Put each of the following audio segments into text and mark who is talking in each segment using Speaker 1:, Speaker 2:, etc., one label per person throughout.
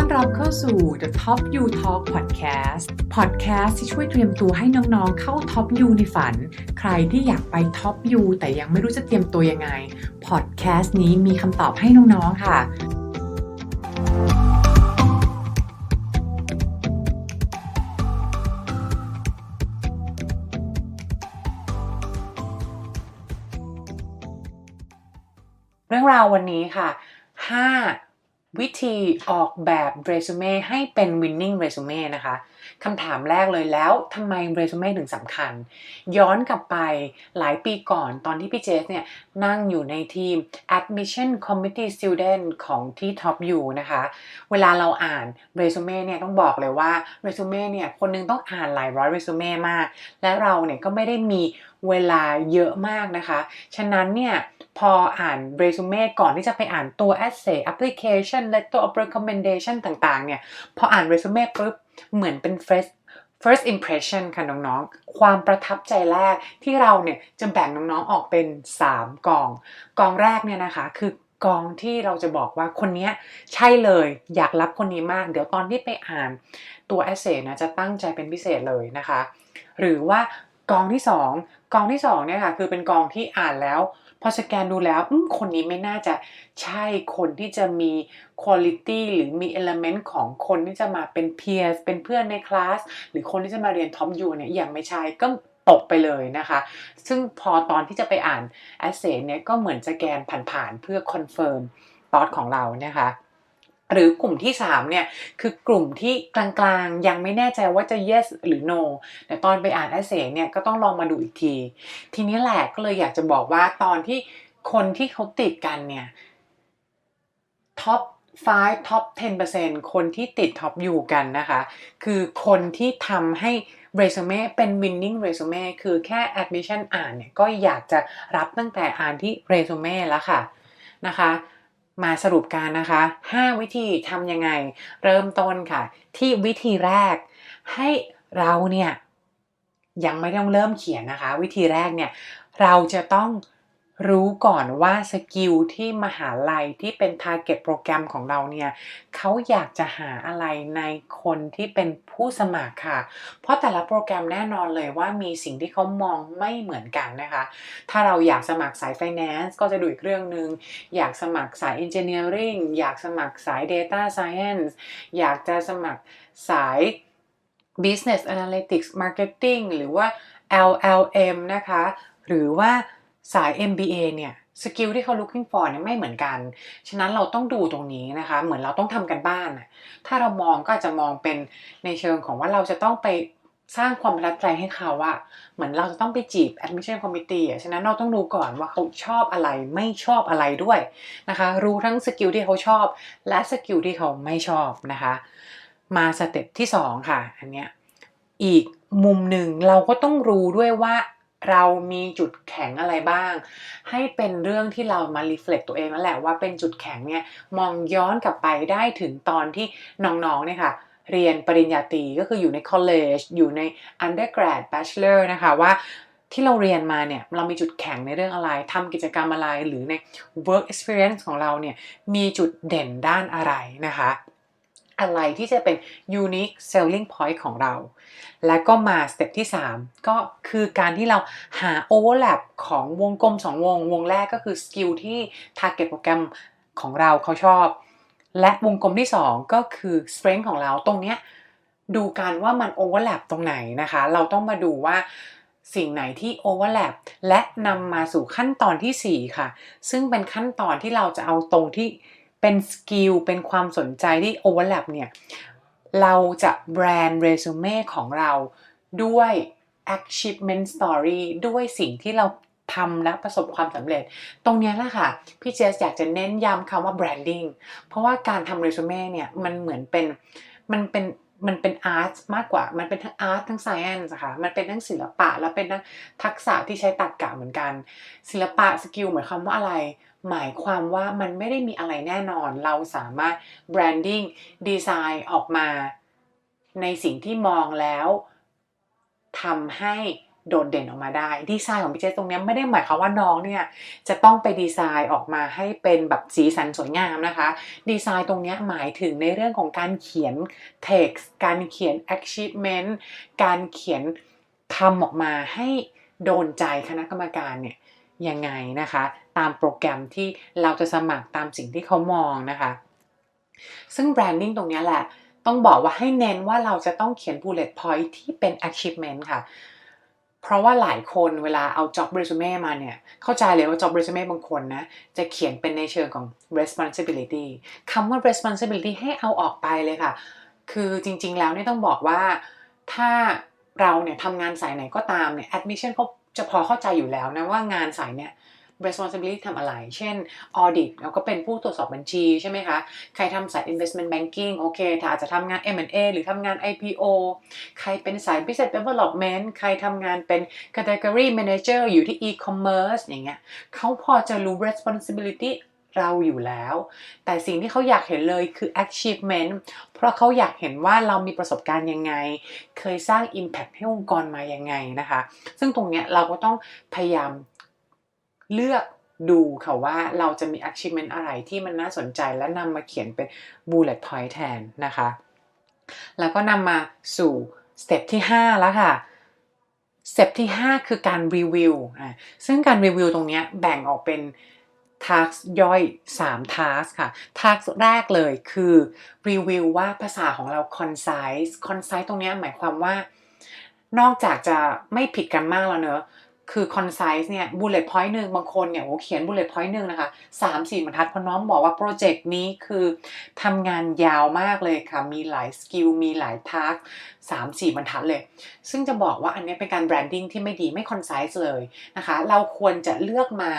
Speaker 1: ้อนรับเข้าสู่ The Top You Talk Podcast Podcast ที่ช่วยเตรียมตัวให้น้องๆ เข้า Top You ในฝัน ใครที่อยากไป Top You แต่ยังไม่รู้จะเตรียมตัวยังไง Podcast นี้มีคำตอบให้น้องๆ ค่ะ เรื่องราววันนี้ค่ะ 5 วิธีออกแบบเรซูเม่ให้เป็น winning resume นะคะคำถามแรกเลยแล้วทำไมเรซูเม่ถึงสำคัญ ย้อนกลับไปหลายปีก่อนตอนที่พี่เจสเนี่ยนั่งอยู่ในทีม admission committee student ของที่ Top U นะคะ เวลาเราอ่านเรซูเม่เนี่ยต้องบอกเลยว่าเรซูเม่เนี่ยคนหนึงต้องอ่านหลายร้อยเรซูเม่มาก และเราเนี่ยก็ไม่ได้มี เวลาเยอะมากนะคะ ฉะนั้นเนี่ยพออ่านเรซูเม่ก่อนที่จะไปอ่านตัว essay application letter of recommendation ต่างๆ เนี่ย พออ่านเรซูเม่ปุ๊บ เหมือนเป็น first first impression ค่ะน้องๆ ความประทับใจแรกที่เราเนี่ยจะแบ่งน้องๆ ออกเป็น 3 กอง กองแรกเนี่ยนะคะคือกองที่เราจะบอกว่าคนเนี้ยใช่เลยอยากรับคนนี้มาก เดี๋ยวตอนที่ไปอ่านตัว essay นะจะตั้งใจเป็นพิเศษเลยนะคะ หรือว่า กองที่ 2 กองที่ 2 เนี่ยค่ะ คือเป็นกองที่อ่านแล้ว พอสแกนดูแล้วคนนี้ไม่น่าจะใช่คนที่จะมีคุณ i t y หรือมี element ของคนที่จะมาเป็น peers เป็นเพื่อนในคลาส หรือคนที่จะมาเรียนท็อปยูเนี่ยยังไม่ใช่ก็ตกไปเลยนะคะ ซึ่งพอตอนที่จะไปอ่าน essay เนี่ยก็เหมือนสแกนผ่านๆเพื่อ confirm ตอ t ของเรานะคะ หรือกลุ่มที่3เนี่ยคือกลุ่มที่กลางๆ ยังไม่แน่ใจว่าจะ yes หรือ no แต่ตอนไปอ่าน essay เนี่ยก็ต้องลองมาดูอีกที ทีนี้แหละก็เลยอยากจะบอกว่าตอนที่คนที่เขาติดกันเนี่ยท็อป5ท็อป10%คนที่ติดท็อปอยู่กันนะคะ คือคนที่ทำให้เรซูเม่เป็น winning resume คือแค่ admission อ่านเนี่ยก็อยากจะรับตั้งแต่อ่านที่เรซูเม่แล้วค่ะนะคะ มาสรุปกันนะคะ 5 วิธีทำยังไง เริ่มต้นค่ะ ที่วิธีแรก ให้เราเนี่ยยังไม่ต้องเริ่มเขียนนะคะ วิธีแรกเนี่ยเราจะต้อง รู้ก่อนว่าสกิลที่มหาลัยที่เป็น target โปรแกรมของเราเนี่ยเขาอยากจะหาอะไรในคนที่เป็นผู้สมัครค่ะ เพราะแต่ละโปรแกรมแน่นอนเลยว่ามีสิ่งที่เขามองไม่เหมือนกันนะคะ ถ้าเราอยากสมัครสาย finance ก็จะดูอีกเรื่องหนึ่งอยากสมัครสาย engineering อยากสมัครสาย data science อยากจะสมัครสาย business analytics marketing หรือว่า LLM นะคะ หรือว่า สาย MBA เนี่ยสกิลที่เขา looking for เนี่ยไม่เหมือนกัน ฉะนั้นเราต้องดูตรงนี้นะคะ เหมือนเราต้องทำกันบ้าน ถ้าเรามองก็อาจจะมองเป็นในเชิงของว่าเราจะต้องไปสร้างความประทับใจให้เขาว่าเหมือนเราจะต้องไปจีบ admission committee อะฉะนั้นเราต้องรู้ก่อนว่าเขาชอบอะไรไม่ชอบอะไรด้วยนะคะ รู้ทั้งสกิลที่เขาชอบ และสกิลที่เขาไม่ชอบนะคะ มาสเต็ปที่ 2 ค่ะ อันเนี้ยอีกมุมหนึ่งเราก็ต้องรู้ด้วยว่า เรามีจุดแข็งอะไรบ้าง ให้เป็นเรื่องที่เรามารีเฟล็กตัวเองนั่นแหละว่าเป็นจุดแข็งเนี่ยมองย้อนกลับไปได้ถึงตอนที่น้องๆเนี่ยค่ะเรียนปริญญาตรีก็คืออยู่ใน college อยู่ใน undergrad bachelor นะคะว่าที่เราเรียนมาเนี่ยเรามีจุดแข็งในเรื่องอะไรทำกิจกรรมอะไรหรือใน work experience ของเราเนี่ยมีจุดเด่นด้านอะไรนะคะ อะไรที่จะเป็น unique selling point ของเรา แล้วก็มาสเต็ปที่ 3 ก็คือการที่เราหา overlap ของวงกลม 2 วง วงแรกก็คือสกิลที่ target โปรแกรมของเราเขาชอบ และวงกลมที่ 2 ก็คือ strength ของเราตรงเนี้ยดูกันว่ามัน overlap ตรงไหนนะคะ เราต้องมาดูว่าสิ่งไหนที่ overlap และนำมาสู่ขั้นตอนทีสี่ 4 ค่ะ ซึ่งเป็นขั้นตอนที่เราจะเอาตรงที่ เป็นสกิลเป็นความสนใจที่ overlap เนี่ย เราจะแบรนด์เรซูเม่ของเราด้วย achievement story ด้วยสิ่งที่เราทำและประสบความสำเร็จ ตรงนี้แหละค่ะ พี่เจสอยากจะเน้นย้ำคำว่า branding เพราะว่าการทำเรซูเม่เนี่ย มันเหมือนเป็น มันเป็นมันเป็นอาร์ตมากกว่า มันเป็นทั้งอาร์ตทั้งไซเอนส์ค่ะ มันเป็นทั้งศิลปะ แล้วเป็นทั้งทักษะที่ใช้ตรรกะเหมือนกัน ศิลปะสกิลหมายความว่าอะไร หมายความว่ามันไม่ได้มีอะไรแน่นอน เราสามารถ branding ดีไซน์ออกมา ในสิ่งที่มองแล้วทำให้โดดเด่นออกมาได้ ดีไซน์ของพี่เจตรงนี้ไม่ได้หมายความว่าน้องเนี่ยจะต้องไปดีไซน์ออกมาให้เป็นแบบสีสันสวยงามนะคะ ดีไซน์ตรงนี้หมายถึงในเรื่องของการเขียน text การเขียน achievement การเขียนคำออกมาให้โดนใจคณะกรรมการเนี่ยยังไงนะคะ ตามโปรแกรมที่เราจะสมัครตามสิ่งที่เขามองนะคะ ซึ่ง branding ตรงนี้แหละ ต้องบอกว่าให้เน้นว่าเราจะต้องเขียน bullet point ที่เป็น achievement ค่ะเพราะว่าหลายคนเวลาเอา job resume มาเนี่ย เข้าใจเลยว่า job resume บางคนนะ จะเขียนเป็นในเชิงของ responsibility คำว่า responsibility ให้เอาออกไปเลยค่ะ คือจริงๆแล้วเนี่ยต้องบอกว่าถ้าเราเนี่ยทำงานสายไหนก็ตามเนี่ย admission เขาจะพอเข้าใจอยู่แล้วนะว่างานสายเนี่ย responsibility ทำอะไร เช่น audit เราก็เป็นผู้ตรวจสอบบัญชีใช่ไหมคะ ใครทำสาย investment banking โอเคถ้าอาจจะทำงาน M&A หรือทำงาน IPO ใครเป็นสาย business development ใครทำงานเป็น category manager อยู่ที่ e-commerce อย่างเงี้ยเขาพอจะรู้ responsibility เราอยู่แล้ว แต่สิ่งที่เขาอยากเห็นเลยคือ achievement เพราะเขาอยากเห็นว่าเรามีประสบการณ์ยังไง เคยสร้าง impact ให้องค์กรมายังไงนะคะ ซึ่งตรงเนี้ยเราก็ต้องพยายาม เลือกดูค่ะว่าเราจะมี achievement อะไรที่มันน่าสนใจและนำมาเขียนเป็น bullet point แทนนะคะ แล้วก็นำมาสู่สเต็ปที่ 5 แล้วค่ะสเต็ปที่ 5 คือการรีวิวอะซึ่งการรีวิวตรงนี้แบ่งออกเป็น task ย่อย3 task ค่ะ task แรกเลยคือรีวิวว่าภาษาของเรา concise concise ตรงนี้หมายความว่านอกจากจะไม่ผิดกันมากแล้วเนอะ คือ concise เนี่ย bullet point หนึ่งบางคนเนี่ยโอ้เขียน bullet point หนึ่งนะคะสามสี่บรรทัดเพราะน้องบอกว่าโปรเจกต์นี้คือทำงานยาวมากเลยค่ะ มีหลายสกิล มีหลายทาร์กสามสี่บรรทัดเลย ซึ่งจะบอกว่าอันนี้เป็นการ branding ที่ไม่ดีไม่ concise เลยนะคะ เราควรจะเลือกมา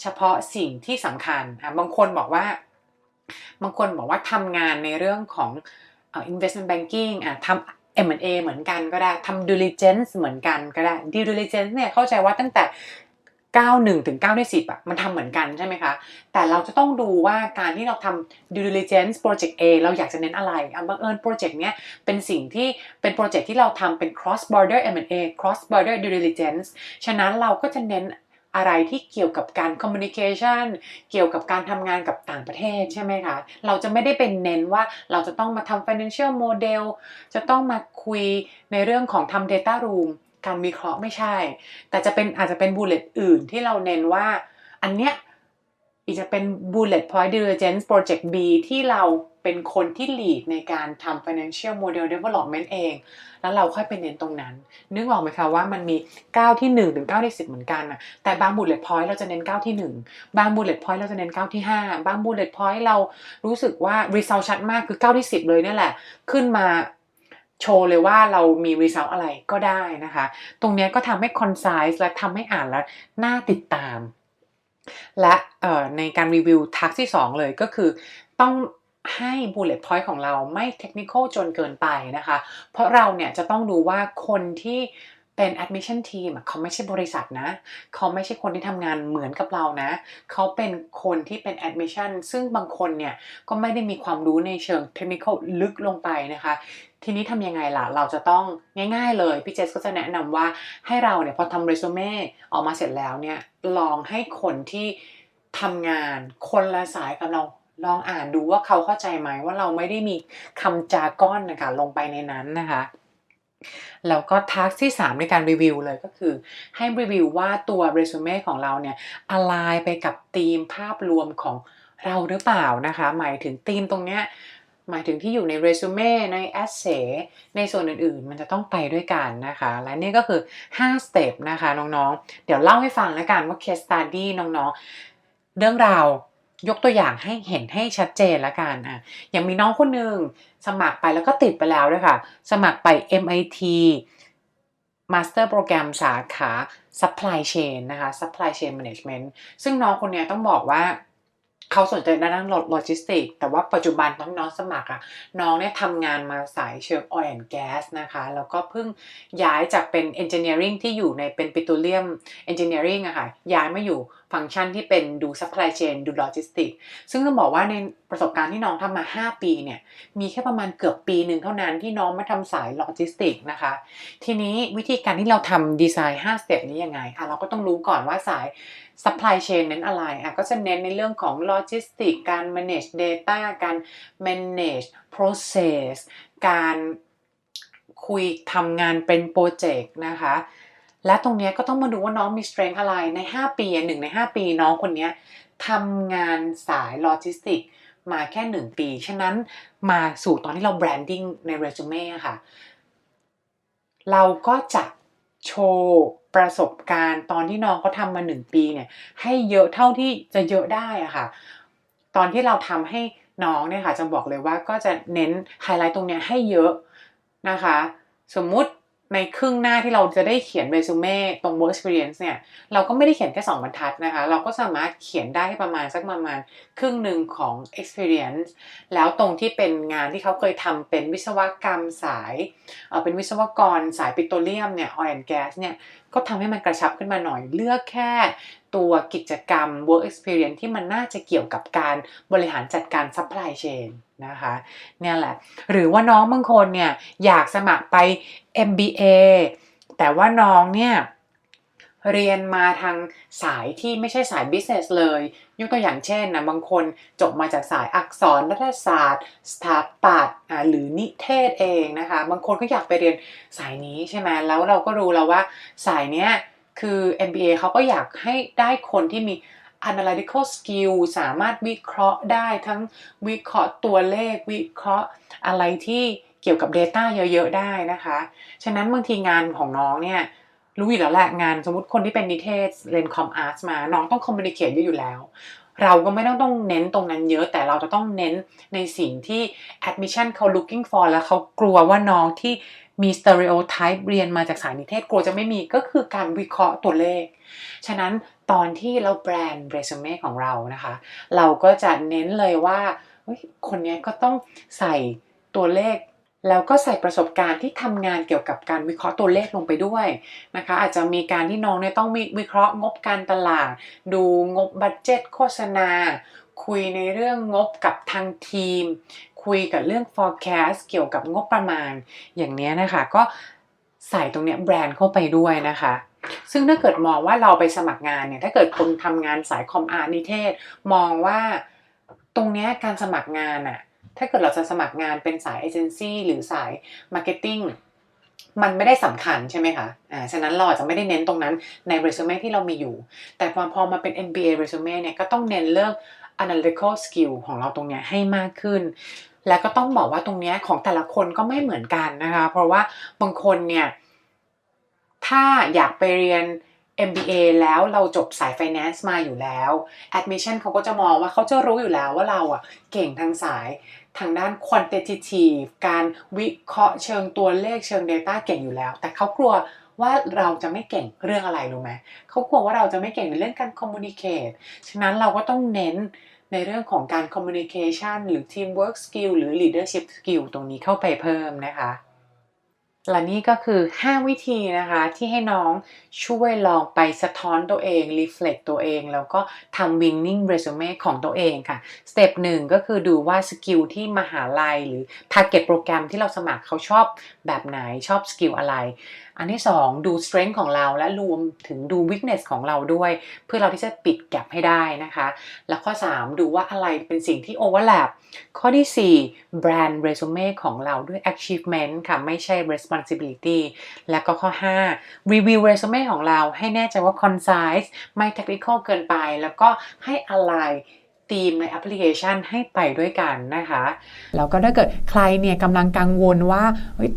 Speaker 1: เฉพาะสิ่งที่สำคัญอะบางคนบอกว่า บางคนบอกว่าทำงานในเรื่องของอ่อ investment banking อะทำ M&A เหมือนกันก็ได้ทำ diligence เหมือนกันก็ได้ due diligence เนี่ยเข้าใจว่าตั้งแต่ 91 ถึง9ใน10อะมันทำเหมือนกันใช่ไหมคะ แต่เราจะต้องดูว่าการที่เราทำ due diligence project A เราอยากจะเน้นอะไรบังเอิญโปรเจกต์เนี้ยเป็นสิ่งที่เป็นโปรเจกต์ที่เราทำเป็น cross border M&A cross border due diligence ฉะนั้นเราก็จะเน้น อะไรที่เกี่ยวกับการ communication เกี่ยวกับการทำงานกับต่างประเทศใช่ไหมคะ เราจะไม่ได้เป็นเน้นว่าเราจะต้องมาทำ financial model จะต้องมาคุยในเรื่องของทำ data room การวิเคราะห์ไม่ใช่ แต่จะเป็นอาจจะเป็น bullet อื่นที่เราเน้นว่าอันเนี้ยอีกจะเป็น bullet point diligence project B ที่เรา เป็นคนที่ lead ในการทำ financial model development เอง แล้วเราค่อยไปเน้นตรงนั้น นึกออกไหมคะว่ามันมี 9 ที่1ถึง9ที่10 เหมือนกันอะแต่บาง bullet point เราจะเน้น 9 ที่ 1 บาง bullet point เราจะเน้น 9 ที่ 5 บาง bullet point เรารู้สึกว่า result ชัดมากคือ 9 ที่ 10 เลยนี่แหละ ขึ้นมาโชว์เลยว่าเรามี result อะไรก็ได้นะคะ ตรงนี้ก็ทำให้ concise และทำให้อ่านแล้วน่าติดตาม และในการรีวิวทักที่ 2 เลยก็คือต้อง ให้ bullet point ของเราไม่ technical จนเกินไปนะคะ เพราะเราเนี่ยจะต้องดูว่าคนที่เป็น admission team เขาไม่ใช่บริษัทนะ เขาไม่ใช่คนที่ทำงานเหมือนกับเรานะ เขาเป็นคนที่เป็น admission ซึ่งบางคนเนี่ย ก็ไม่ได้มีความรู้ในเชิง technical ลึกลงไปนะคะ ทีนี้ทำยังไงล่ะ เราจะต้องง่ายๆเลย พี่เจสก็จะแนะนำว่าให้เราเนี่ย พอทำเรซูเม่ออกมาเสร็จแล้วเนี่ย ลองให้คนที่ทำงานคนละสายกับเรา ลองอ่านดูว่าเขาเข้าใจไหมว่าเราไม่ได้มีคำจาก้อนนะคะลงไปในนั้นนะคะแล้วก็ทักที่ 3 ในการรีวิวเลยก็คือ ให้รีวิวว่าตัวเรซูเม่ของเราเนี่ยอะไรไปกับธีมภาพรวมของเราหรือเปล่านะคะ หมายถึงธีมตรงเนี้ยหมายถึงที่อยู่ในเรซูเม่ในแอสเซในส่วนอื่นๆ มันจะต้องไปด้วยกันนะคะ และนี่ก็คือ 5 สเต็ปนะคะน้องๆ เดี๋ยวเล่าให้ฟังแล้วกันว่า case study น้องๆ เรื่องราว ยกตัวอย่างให้เห็นให้ชัดเจนละกันอะอย่างมีน้องคนหนึ่งสมัครไปแล้วก็ติดไปแล้วด้วยค่ะ สมัครไป MIT Master Program สาขา Supply Chain นะคะ Supply Chain Management ซึ่งน้องคนนี้ต้องบอกว่า เขาสนใจด้านโลจิสติก แต่ว่าปัจจุบันนที่น้องสมัครอะน้องเนี่ยทำงานมาสายเชิง oil and gas นะคะ แล้วก็เพิ่งย้ายจากเป็น engineering ที่อยู่ในเป็น petroleum engineering อะค่ะ ย้ายมาอยู่ฟังก์ชันที่เป็นดู supply chain ดู logistics ซึ่งต้องบอกว่าในประสบการณ์ที่น้องทำมา 5 ปีเนี่ย มีแค่ประมาณเกือบปีหนึ่งเท่านั้นที่น้องมาทำสายโลจิสติกนะคะ ทีนี้วิธีการที่เราทำดีไซน์5สเต็ปนี้ยังไงอะเราก็ต้องรู้ก่อนว่าสาย supply chain เน้นอะไรอะก็จะเน้นในเรื่องของ logistics การ manage data การ manage process การคุยทำงานเป็นโปรเจกต์นะคะ และตรงนี้ก็ต้องมาดูว่าน้องมี strength อะไรใน 5 ปีหนึ่งใน 5 ปีน้องคนนี้ทำงานสายโลจิสติกมาแค่ 1 ปี ฉะนั้นมาสู่ตอนที่เรา branding ในเรซูเม่ค่ะ เราก็จะโชว์ ประสบการณ์ ตอนที่น้องเขาทำมาหนึ่งปีเนี่ย ให้เยอะเท่าที่จะเยอะได้อะค่ะ ตอนที่เราทำให้น้องเนี่ยค่ะจะบอกเลยว่าก็จะเน้นไฮไลท์ตรงเนี้ยให้เยอะนะคะ สมมุติ ในครึ่งหน้าที่เราจะได้เขียนเรซูเม่ตรง work experience เนี่ย เราก็ไม่ได้เขียนแค่ 2 บรรทัดนะคะ เราก็สามารถเขียนได้ประมาณสักประมาณครึ่งหนึ่งของ experience แล้วตรงที่เป็นงานที่เขาเคยทำเป็นวิศวกรรมสายเเป็นวิศวกรสายปิโตรเลียมเนี่ย oil and gas เนี่ย ก็ทำให้มันกระชับขึ้นมาหน่อยเลือกแค่ตัวกิจกรรม work experience ที่มันน่าจะเกี่ยวกับการบริหารจัดการ supply chain นะคะเนี่ยแหละ หรือว่าน้องบางคนเนี่ยอยากสมัครไป MBA แต่ว่าน้องเนี่ยเรียนมาทางสายที่ไม่ใช่สาย business เลย ยกตัวอย่างเช่นนะบางคนจบมาจากสายอักษรรัฐศาสตร์ สถาปัตย์อ่าหรือนิเทศเองนะคะ บางคนก็อยากไปเรียนสายนี้ใช่ไหมแล้วเราก็รู้แล้วว่าสายเนี้ยคือ MBA เขาก็อยากให้ได้คนที่มี analytical skill สามารถวิเคราะห์ได้ทั้งวิเคราะห์ตัวเลข วิเคราะห์อะไรที่เกี่ยวกับ Data เยอะๆได้นะคะ ฉะนั้นบางทีงานของน้องเนี่ยรู้อยู่แล้วแหละงานสมมติคนที่เป็นนิเทศเรียนคอมอาร์ตมา น้องต้องคอมมูนิเคชเยอะอยู่แล้ว เราก็ไม่ต้องต้องเน้นตรงนั้นเยอะแต่เราจะต้องเน้นในสิ่งที่ admission เขา looking for แล้วเขากลัวว่าน้องที่มี stereotype เรียนมาจากสายนิเทศกลัวจะไม่มีก็คือการวิเคราะห์ตัวเลข ฉะนั้น ตอนที่เราแบรนด์เรซูเม่ของเรานะคะ เราก็จะเน้นเลยว่าคนนี้ก็ต้องใส่ตัวเลข แล้วก็ใส่ประสบการณ์ที่ทำงานเกี่ยวกับการวิเคราะห์ตัวเลขลงไปด้วยนะคะ อาจจะมีการที่น้องเนี่ยต้องมีวิเคราะห์งบการตลาด ดูงบบัตเจ็ตโฆษณา คุยในเรื่องงบกับทางทีม คุยกับเรื่อง forecast เกี่ยวกับงบประมาณ อย่างนี้นะคะ ก็ใส่ตรงเนี้ยแบรนด์เข้าไปด้วยนะคะ ซึ่งถ้าเกิดมองว่าเราไปสมัครงานเนี่ยถ้าเกิดคนทำงานสายคอมอาร์นิเทศ มองว่าตรงนี้การสมัครงานอะถ้าเกิดเราจะสมัครงานเป็นสายเอเจนซี่หรือสายมาร์เก็ตติ้งมันไม่ได้สำคัญใช่ไหมคะ อ่า ฉะนั้นเราอาจจะไม่ได้เน้นตรงนั้นในเรซูเม่ที่เรามีอยู่ แต่พอพอมาเป็น MBA เรซูเม่เนี่ยก็ต้องเน้นเรื่อง analytical skill ของเราตรงเนี้ยให้มากขึ้น และก็ต้องบอกว่าตรงเนี้ยของแต่ละคนก็ไม่เหมือนกันนะคะ เพราะว่าบางคนเนี่ย ถ้าอยากไปเรียน MBA แล้วเราจบสาย Finance มาอยู่แล้ว Admission เขาก็จะมองว่าเขาจะรู้อยู่แล้วว่าเราอะเก่งทางสายทางด้าน quantitative การวิเคราะห์เชิงตัวเลขเชิง Data เก่งอยู่แล้ว แต่เขากลัวว่าเราจะไม่เก่งเรื่องอะไรรู้ไหมเขากลัวว่าเราจะไม่เก่งในเรื่องการ communicate ฉะนั้นเราก็ต้องเน้นในเรื่องของการ communication หรือ teamwork skill หรือ leadership skill ตรงนี้เข้าไปเพิ่มนะคะ และนี่ก็คือ 5 วิธีนะคะที่ให้น้องช่วยลองไปสะท้อนตัวเอง รีเฟล็กตัวเอง แล้วก็ทำวิงนิ่งเรซูเม่ของตัวเองค่ะ สเต็ปหนึ่งก็คือดูว่าสกิลที่มหาลัยหรือ target โปรแกรมที่เราสมัครเขาชอบแบบไหนชอบสกิลอะไร อันที่ 2 ดู strength ของเราและรวมถึงดู weakness ของเราด้วย เพื่อเราที่จะปิดแกลบให้ได้นะคะ แล้วข้อ 3 ดูว่าอะไรเป็นสิ่งที่ overlap ข้อที่ 4 brand resume ของเราด้วย achievement ค่ะ ไม่ใช่ responsibility และก็ข้อ 5 review resume ของเราให้แน่ใจว่า concise ไม่ technical เกินไป แล้วก็ให้ align ทีมในแอปพลิเคชันให้ไปด้วยกันนะคะ แล้วก็ถ้าเกิดใครเนี่ยกำลังกังวลว่า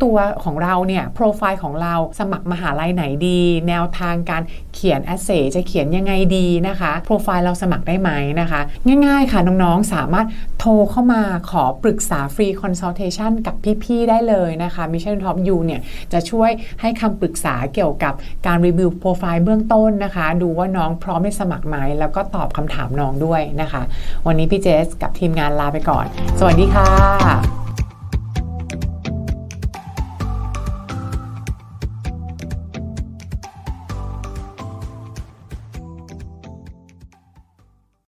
Speaker 1: ตัวของเราเนี่ยโปรไฟล์ของเราสมัครมหาลัยไหนดี แนวทางการเขียนแอสเซจะเขียนยังไงดีนะคะโปรไฟล์เราสมัครได้ไหมนะคะ ง่ายๆค่ะน้องๆสามารถโทรเข้ามาขอปรึกษาฟรีคอนซัลเทชันกับพี่ๆได้เลยนะคะ Mission Top U เนี่ยจะช่วยให้คำปรึกษาเกี่ยวกับการรีวิวโปรไฟล์เบื้องต้นนะคะ ดูว่าน้องพร้อมที่สมัครไหมแล้วก็ตอบคำถามน้องด้วยนะคะวันนี้พี่เจสกับทีมงานลาไปก่อน สวัสดีค่ะ